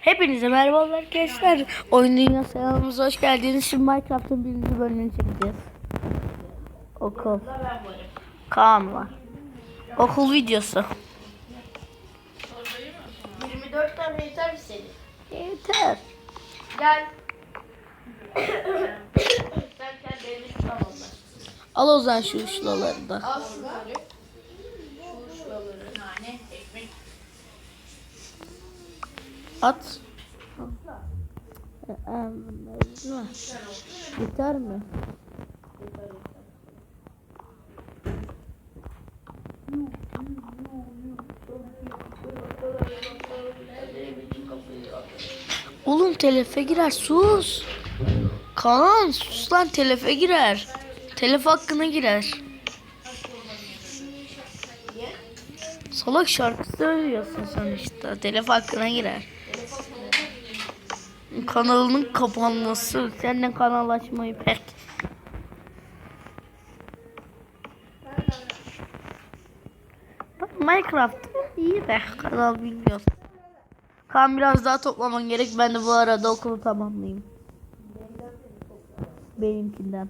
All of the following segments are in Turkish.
Hepinize merhabalar arkadaşlar. Oyun Dünyası kanalımıza hoş geldiniz. Şimdi Minecraft'ın birinci bölümünü çekeceğiz. Okul. Kaan var. Okul videosu. 24 tane yeter mi senin? Yeter. Gel. Al o zaman şu uçlaları da. Al şunları. At. Yeter mi? Oğlum telefe girer sus. Kaan sus lan telefe girer. Telef hakkına girer. Salak şarkı söylüyorsun sonuçta. Telef hakkına girer. Kanalının kapanması. Seninle kanal açmayı pek. Bak Minecraft iyi be kanal bilmiyorum. Kan biraz daha toplaman gerek. Ben de bu arada okulu tamamlayayım. Benimkinden.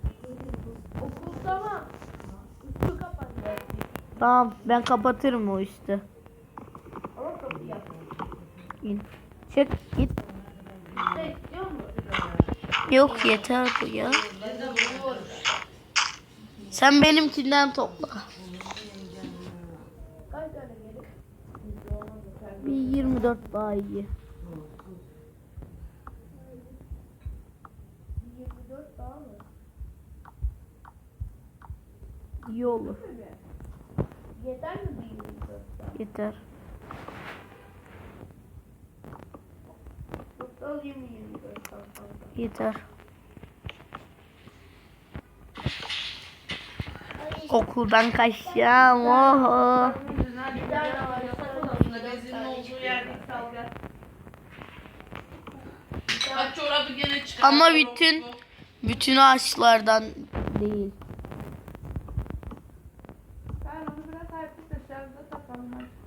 Okul tamam. Tamam ben kapatırım o işte. Ama kapı yap. İn. Çık git. Yok yeter bu ya. Sen benimkinden topla. Bir 24 daha iyi. 24 daha mı? İyi olur. Yeter mi bu 24 daha? Yeter. Alayım mı 24 daha fazla? Yeter. Okuldan kaçacağım. Oho. Bak çorabı gene çıkar. Ama bütün bütün ağaçlardan değil.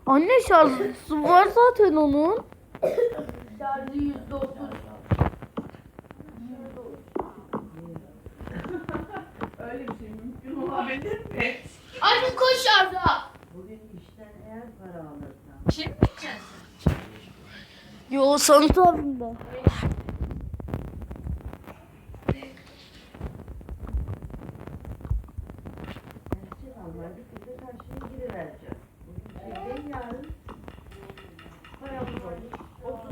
Anne şarjı var zaten onun. Şarjı yüzde otuz. Öyle bir şey mümkün olabilir mi? Hadi koş şarja. Bugün işten eğer para alırsan Şimdi mi içeceksin? Yo sanat abimde.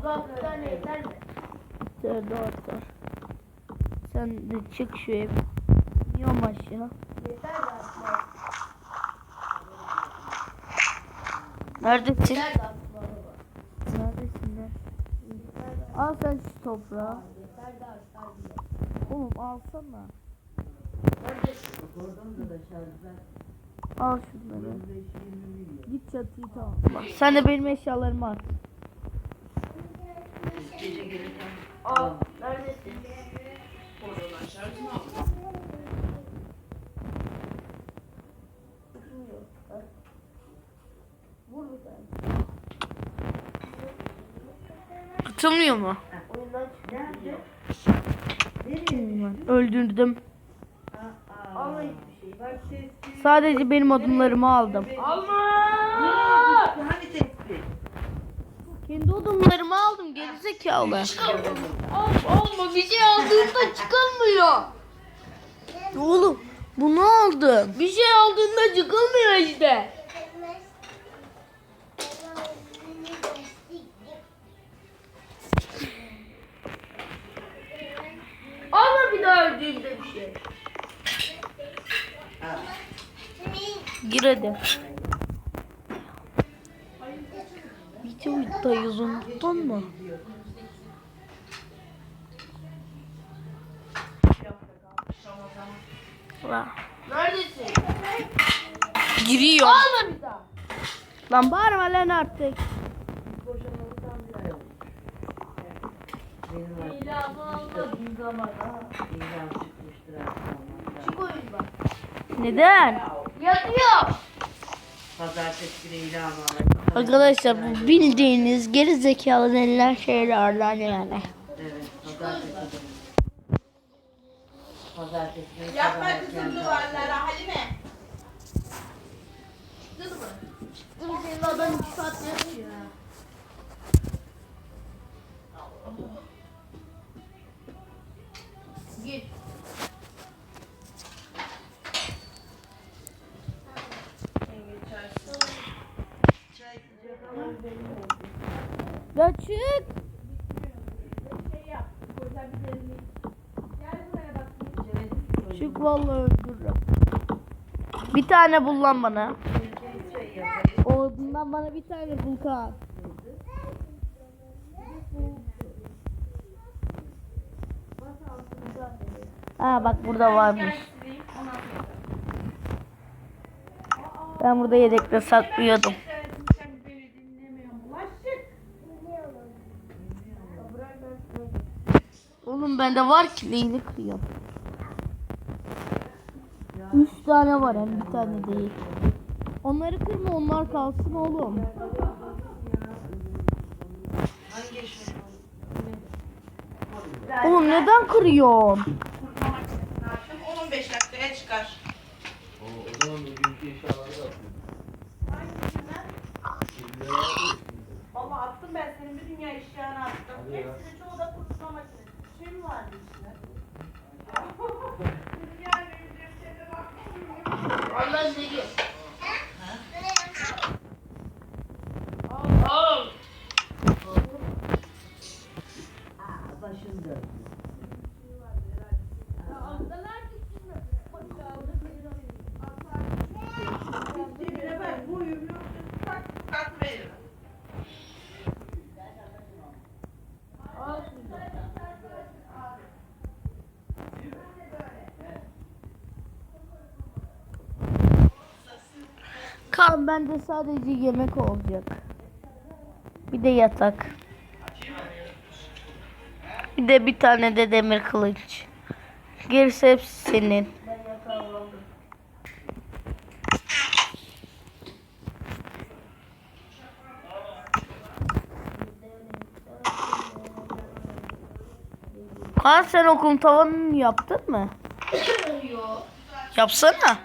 pensiyon almaydı bize karşıya girivereceğim. Bugün şeyden yarın paramız olur. 36 tane yeter mi? Daha artar. Sen de çık şu ev. Yiyorum aşağı. Yeter de atma. Neredesin? Yeter de atma baba. Neredesin lan? Al sen şu toprağı. Yeter de artar bile. Oğlum alsana. Neredesin? Bak oradan da şarjlar Al şunları. 15-20 milyon. Git çatıyı tamam. Sen de benim eşyalarımı at. Gece gelirken Al. Neredesin? Oradan şarjını. Tutulmuyor mu? Öldürdüm. Aa, şey. Sadece benim odunlarımı aldım. Alma! Kendi odunlarımı aldım gerizekalı. Alma bir şey aldığında çıkamıyor. Oğlum bunu aldım. Bir şey aldığında çıkamıyor işte. Alma bir daha öldüğünde bir şey. Gir hadi. Videodayız unuttun mu? Neredesin? Giriyor. Alma bir daha. Lan bağırma lan artık. Çık oyundan. Neden? Yatıyor. Pazartesi günü ilan alacağım. Arkadaşlar bu bildiğiniz geri zekalı denilen şeylerden yani. Evet. Pazartesi. Pazartesi Yapma kızım vallahi öldürürüm. Bir tane bul lan bana. Ondan bana bir tane bul Kaan. Ha bak burada varmış. Ben burada yedekte saklıyordum. Oğlum bende var ki neyini kırıyor. Üç tane var hem bir tane değil. Onları kırma onlar kalsın oğlum. Oğlum neden kırıyorsun? Kurutma makinesini açtım. 15 dakikaya çıkar. O, o zaman bugünkü eşyaları da atayım. Hangisinden? Şimdi ne yapıyorsun? Valla attım ben senin bir dünya eşyanı attım. Hepsini çoğu da kurutma makinesi. Şey mi vardı Baju. Kan bende sadece yemek olacak. Bir de yatak. Bir de bir tane de demir kılıç. Gerisi hepsi senin. Kan sen okul tavanını yaptın mı? Yapsana.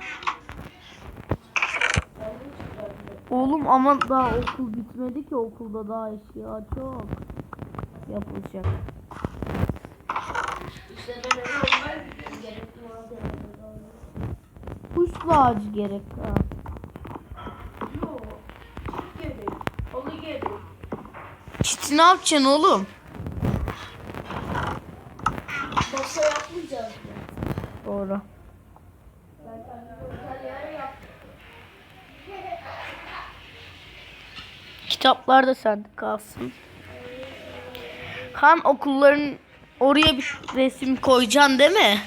Oğlum ama daha okul bitmedi ki okulda daha eşya çok yapılacak. Kuşlu ağacı gerek ha. Çiti ne yapacaksın oğlum? Masa yapmayacağız? Doğru. Ben kendim özel yer yaptım. Kitaplar da sende kalsın. Han okulların oraya bir resim koyacaksın değil mi?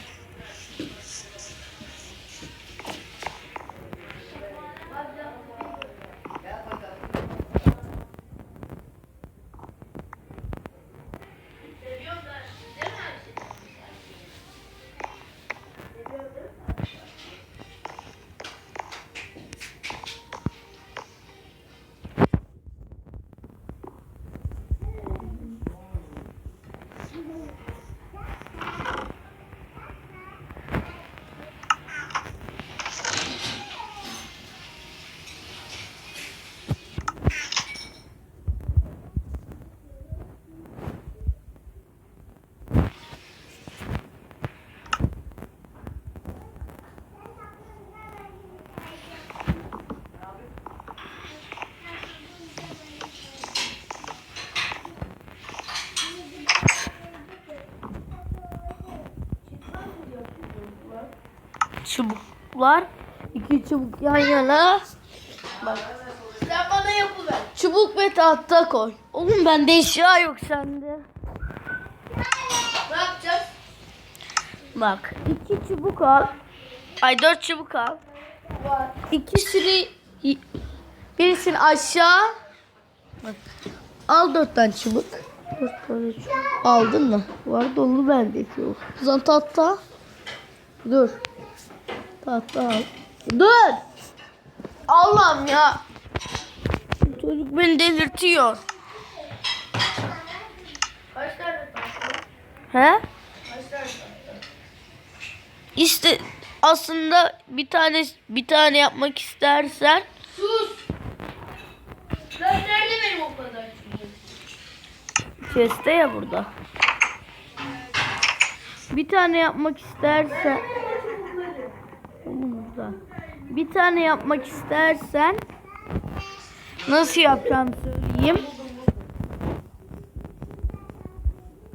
Çubuklar. iki çubuk yan yana. Bak. Sen bana yapıver. Çubuk ve tahta koy. Oğlum bende eşya yok sende. Ne yapacağız? Bak. iki çubuk al. Ay dört çubuk al. Var. İkisini birisini aşağı. Bak. Al dört tane çubuk. Dört tane çubuk. Aldın mı? Var dolu. O zaman tahta. Dur. Tahta al. Dur. Allah'ım ya. Çocuk beni delirtiyor. Kaç tane tatlı? He? Kaç tane tatlı? İşte aslında bir tane bir tane yapmak istersen Sus! Lan nerede benim o kadar chest'te ya burada. Bir tane yapmak istersen. Bir tane yapmak istersen nasıl yapacağım söyleyeyim.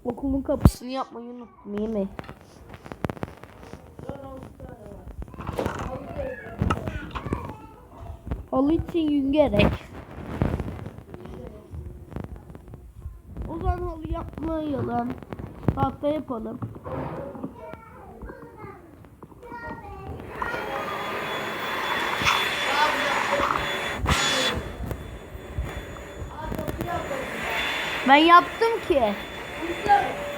Okulun kapısını yapmayı iyi mi? Halı için yün gerek. O zaman halı yapmayalım. Tahta yapalım. Ben yaptım ki.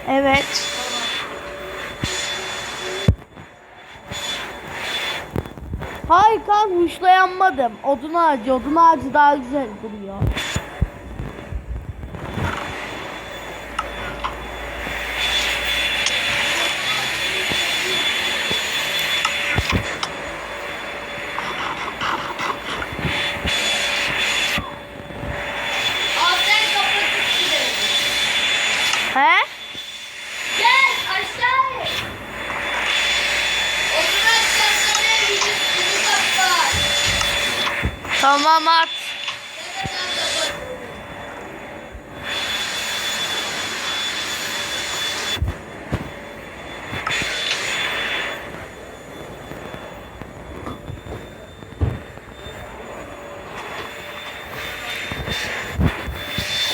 Evet. Hayır kan huşlayanmadım. Odun ağacı, odun ağacı daha güzel duruyor. Al sen kapatıp gidelim. He? Gel aşağı in. Odun açacaksan ev yüzü yüzü kaplar. Tamam at.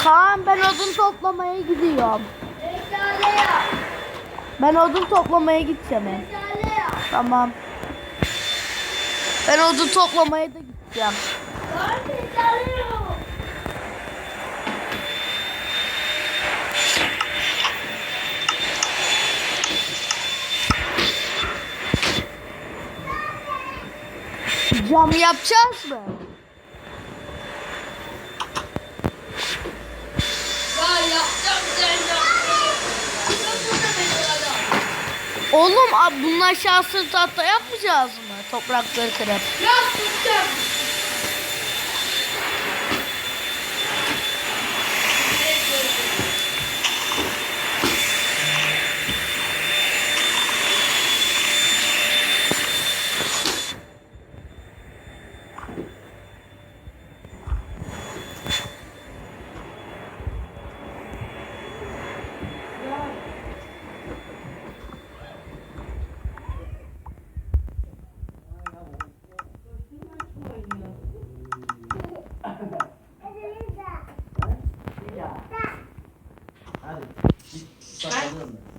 Kaan ben odun toplamaya gidiyorum. Ben odun toplamaya gideceğim. yap. Tamam. Ben odun toplamaya da gideceğim. Cam yapacağız mı? Ya yapacağım sen yap. Bakın burada mesale yap. Oğlum abi bunun aşağısını tahta yapmayacağız mı? Toprakları kırıp. Ya susacağım. Hadi. Git saklanıyorum ben.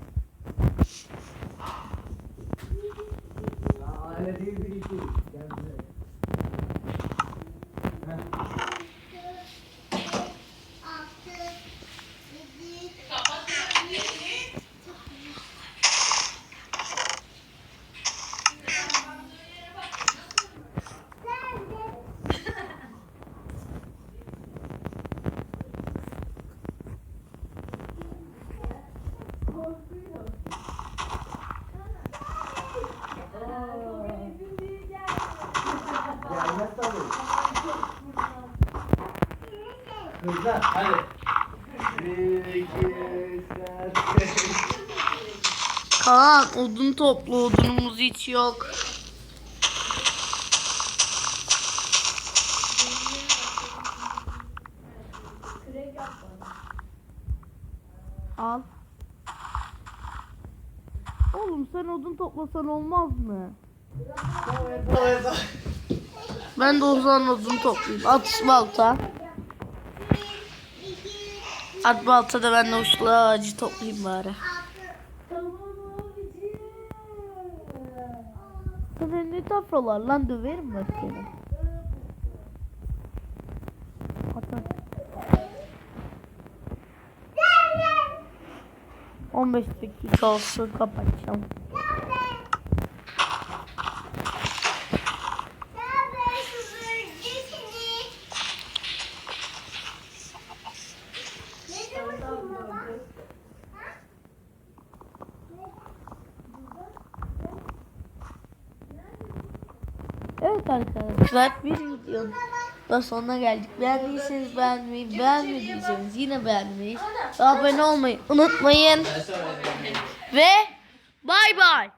Ya öyle değil bir iki. Gel buraya. Heh. Gelmez tabii. Kızlar hadi. Kaan odun topla odunumuz hiç yok. Al. Oğlum sen odun toplasan olmaz mı? Ben de o zaman odun toplayayım. At balta. At balta da ben de uçlu ağacı toplayayım bari. Sen ne tafralar lan döverim bak seni. At at. 15 dakika olsun kapatacağım. Evet arkadaşlar bir videonun da sonuna geldik. Beğendiyseniz beğenmeyi, beğenmediyseniz yine beğenmeyi abone olmayı unutmayın. Ve bay bay.